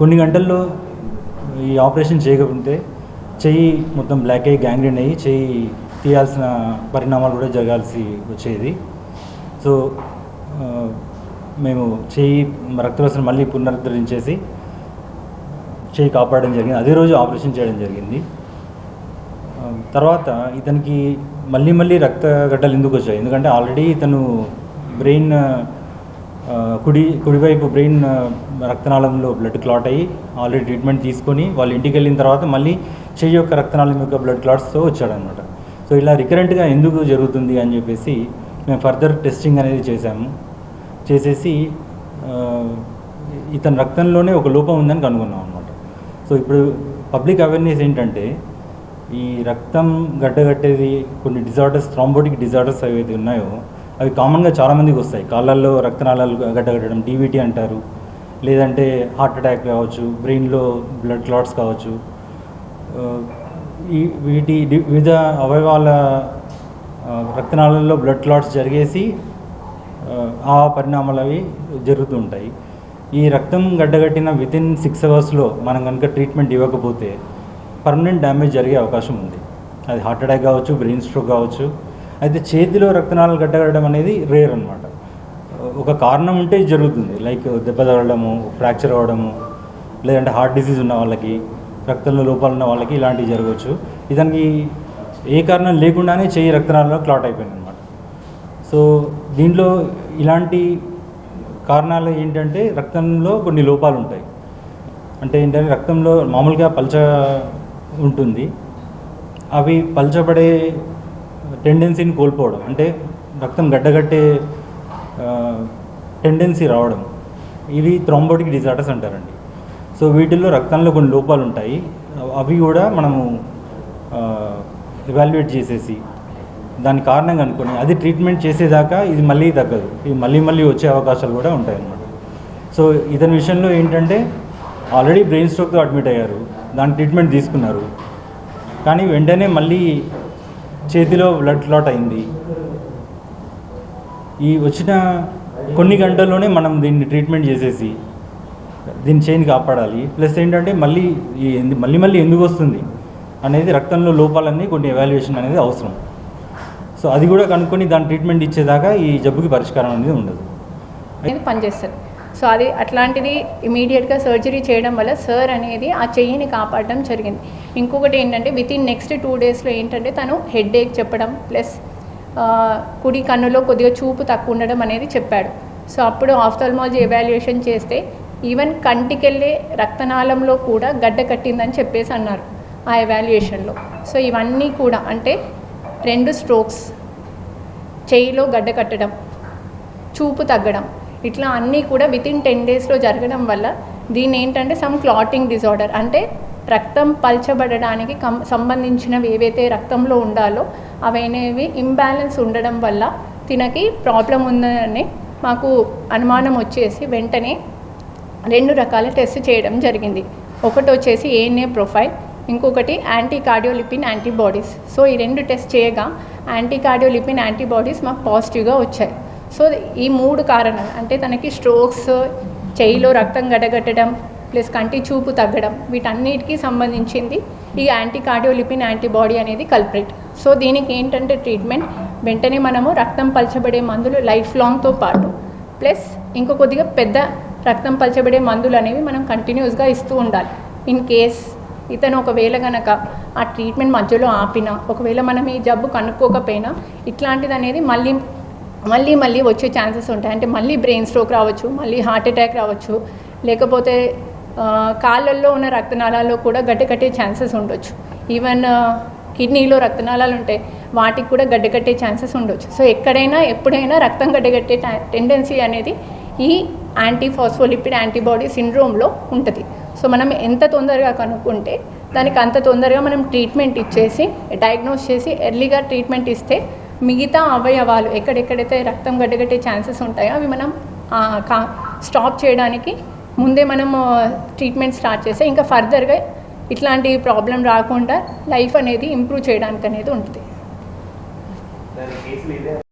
కొన్ని గంటల్లో ఈ ఆపరేషన్ చేయకపోతే చెయ్యి మొత్తం బ్లాక్ అయ్యి గ్యాంగ్రీన్ అయ్యి చెయ్యి తీయాల్సిన పరిణామాలు కూడా జరగాల్సి వచ్చేది. సో మేము చెయ్యి రక్తవసన మళ్ళీ పునరుద్ధరించేసి చెయ్యి కాపాడడం జరిగింది. అదే రోజు ఆపరేషన్ చేయడం జరిగింది. తర్వాత ఇతనికి మళ్ళీ మళ్ళీ రక్త గడ్డలు ఎందుకు వచ్చాయి? ఎందుకంటే ఆల్రెడీ ఇతను బ్రెయిన్ కుడి కుడివైపు బ్రెయిన్ రక్తనాళంలో బ్లడ్ క్లాట్ అయ్యి ఆల్రెడీ ట్రీట్మెంట్ తీసుకొని వాళ్ళు ఇంటికి వెళ్ళిన తర్వాత మళ్ళీ చెయ్యి యొక్క రక్తనాళం యొక్క బ్లడ్ క్లాట్స్తో వచ్చాడనమాట. సో ఇలా రికరెంట్గా ఎందుకు జరుగుతుంది అని చెప్పేసి మేము ఫర్దర్ టెస్టింగ్ అనేది చేశాము. చేసేసి ఇతని రక్తంలోనే ఒక లోపం ఉందని కనుగొన్నాం అనమాట. సో ఇప్పుడు పబ్లిక్ అవేర్నెస్ ఏంటంటే ఈ రక్తం గడ్డగట్టేది కొన్ని డిజార్డర్స్ థ్రాంబోటిక్ డిజార్డర్స్ ఏవైతే ఉన్నాయో అవి కామన్గా చాలామందికి వస్తాయి. కాళ్ళల్లో రక్తనాళాలు గడ్డగట్టడం టీవీటీ అంటారు. లేదంటే హార్ట్ అటాక్ కావచ్చు బ్రెయిన్లో బ్లడ్ క్లాట్స్ కావచ్చు. ఈ వీటి వివిధ అవయవాల రక్తనాళాల్లో బ్లడ్ క్లాట్స్ జరిగేసి ఆ, ఆ పరిణామాలు అవి జరుగుతూ ఉంటాయి. ఈ రక్తం గడ్డగట్టిన విత్ ఇన్ సిక్స్ అవర్స్లో మనం కనుక ట్రీట్మెంట్ ఇవ్వకపోతే పర్మనెంట్ డ్యామేజ్ జరిగే అవకాశం ఉంది. అది హార్ట్ అటాక్ కావచ్చు బ్రెయిన్ స్ట్రోక్ కావచ్చు అయితే చేతిలో రక్తనాళాలు గడ్డగడడం అనేది రేర్ అనమాట ఒక కారణం ఉంటే జరుగుతుంది. లైక్ దెబ్బ తగలడము ఫ్రాక్చర్ అవ్వడము లేదంటే హార్ట్ డిసీజ్ ఉన్న వాళ్ళకి రక్తంలో లోపాలు ఉన్న వాళ్ళకి ఇలాంటివి జరగవచ్చు. ఇతనికి ఏ కారణం లేకుండానే చేయి రక్తనాళంలో క్లాట్ అయిపోయింది అనమాట సో దీంట్లో ఇలాంటి కారణాలు ఏంటంటే రక్తంలో కొన్ని లోపాలు ఉంటాయి. అంటే ఏంటంటే రక్తంలో మామూలుగా పల్చ ఉంటుంది. అవి పల్చబడే టెండెన్సీని కోల్పోవడం. అంటే రక్తం గడ్డగట్టే టెండెన్సీ రావడం. ఇవి థ్రాంబోటిక్ డిజార్డర్స్ అంటారండి. సో వీటిల్లో రక్తంలో కొన్ని లోపాలు ఉంటాయి అవి కూడా మనము ఎవాల్యుయేట్ చేసేసి దాని కారణం కనుక్కొని అది ట్రీట్మెంట్ చేసేదాకా ఇది మళ్ళీ తగ్గదు. ఇది మళ్ళీ మళ్ళీ వచ్చే అవకాశాలు కూడా ఉంటాయి అన్నమాట సో ఇతని విషయంలో ఏంటంటే ఆల్రెడీ బ్రెయిన్ స్ట్రోక్తో అడ్మిట్ అయ్యారు. దాని ట్రీట్మెంట్ తీసుకున్నారు. కానీ వెంటనే మళ్ళీ చేతిలో బ్లడ్ క్లాట్ అయింది. ఈ వచ్చిన కొన్ని గంటల్లోనే మనం దీన్ని ట్రీట్మెంట్ చేసేసి దీన్ని చైన్ కాపాడాలి. ప్లస్ ఏంటంటే మళ్ళీ ఈ మళ్ళీ మళ్ళీ ఎందుకు వస్తుంది అనేది రక్తంలో లోపాలన్నీ కొన్ని ఎవాల్యుయేషన్ అనేది అవసరం. సో అది కూడా కనుక్కొని దాని ట్రీట్మెంట్ ఇచ్చేదాకా ఈ జబ్బుకి పరిష్కారం అనేది ఉండదు. పనిచేస్తారు సో అది అట్లాంటిది ఇమీడియట్గా సర్జరీ చేయడం వల్ల సార్ అనేది ఆ చెయ్యిని కాపాడడం జరిగింది. ఇంకొకటి ఏంటంటే విత్ ఇన్ నెక్స్ట్ టూ డేస్లో ఏంటంటే తను హెడ్ ఏక్ చెప్పడం ప్లస్ కుడి కన్నులో కొద్దిగా చూపు తక్కువ ఉండడం అనేది చెప్పాడు. సో అప్పుడు ఆఫ్థల్మాలజీ ఎవాల్యుయేషన్ చేస్తే ఈవెన్ కంటికెళ్ళే రక్తనాళంలో కూడా గడ్డ కట్టిందని చెప్పేసి అన్నారు ఆ ఎవాల్యుయేషన్లో సో ఇవన్నీ కూడా అంటే రెండు స్ట్రోక్స్ చేయిలో గడ్డ కట్టడం చూపు తగ్గడం ఇట్లా అన్నీ కూడా విత్ ఇన్ టెన్ డేస్లో జరగడం వల్ల దీని ఏంటంటే సమ్ క్లాటింగ్ డిజార్డర్ అంటే రక్తం పల్చబడడానికి కం సంబంధించినవి ఏవైతే రక్తంలో ఉండాలో అవైనవి ఇంబ్యాలెన్స్ ఉండడం వల్ల తినకి ప్రాబ్లం ఉందని మాకు అనుమానం వచ్చేసి వెంటనే రెండు రకాల టెస్ట్ చేయడం జరిగింది. ఒకటి వచ్చేసి ఏఎన్ఏ ప్రొఫైల్ ఇంకొకటి యాంటీ కార్డియోలిపిన్ యాంటీబాడీస్ సో ఈ రెండు టెస్ట్ చేయగా యాంటీ కార్డియోలిపిన్ యాంటీబాడీస్ మాకు పాజిటివ్గా వచ్చాయి. సో ఈ మూడు కారణాలు అంటే తనకి స్ట్రోక్స్ చేయిలో రక్తం గడగట్టడం ప్లస్ కంటి చూపు తగ్గడం వీటన్నిటికీ సంబంధించింది ఈ యాంటీ కార్డియోలిపిన్ యాంటీబాడీ అనేది కల్ప్రిట్ సో దీనికి ఏంటంటే ట్రీట్మెంట్ వెంటనే మనము రక్తం పలచబడే మందులు లైఫ్ లాంగ్తో పాటు ప్లస్ ఇంకో కొద్దిగా పెద్ద రక్తం పలచబడే మందులు అనేవి మనం కంటిన్యూస్గా ఇస్తూ ఉండాలి. ఇన్ కేస్ ఇతను ఒకవేళ కనుక ఆ ట్రీట్మెంట్ మధ్యలో ఆపినా ఒకవేళ మనం ఈ జబ్బు కనుక్కోకపోయినా ఇట్లాంటిది అనేది మళ్ళీ మళ్ళీ మళ్ళీ వచ్చే ఛాన్సెస్ ఉంటాయి. అంటే మళ్ళీ బ్రెయిన్ స్ట్రోక్ రావచ్చు మళ్ళీ హార్ట్ అటాక్ రావచ్చు లేకపోతే కాళ్ళల్లో ఉన్న రక్తనాళాల్లో కూడా గడ్డ కట్టే ఛాన్సెస్ ఉండొచ్చు. ఈవెన్ కిడ్నీలో రక్తనాళాలు ఉంటాయి వాటికి కూడా గడ్డ కట్టే ఛాన్సెస్ ఉండొచ్చు. సో ఎక్కడైనా ఎప్పుడైనా రక్తం గడ్డగట్టే టెండెన్సీ అనేది ఈ యాంటీఫాస్ఫోలిపిడ్ యాంటీబాడీ సిండ్రోమ్లో ఉంటుంది. సో మనం ఎంత తొందరగా కనుక్కుంటే దానికి అంత తొందరగా మనం ట్రీట్మెంట్ ఇచ్చేసి డయాగ్నోస్ చేసి ఎర్లీగా ట్రీట్మెంట్ ఇస్తే మిగతా అవయవాలు ఎక్కడెక్కడైతే రక్తం గడ్డగట్టే ఛాన్సెస్ ఉంటాయో అవి మనం కా స్టాప్ చేయడానికి ముందే మనం ట్రీట్మెంట్ స్టార్ట్ చేస్తే ఇంకా ఫర్దర్గా ఇట్లాంటి ప్రాబ్లం రాకుండా లైఫ్ అనేది ఇంప్రూవ్ చేయడానికి అనేది ఉంటుంది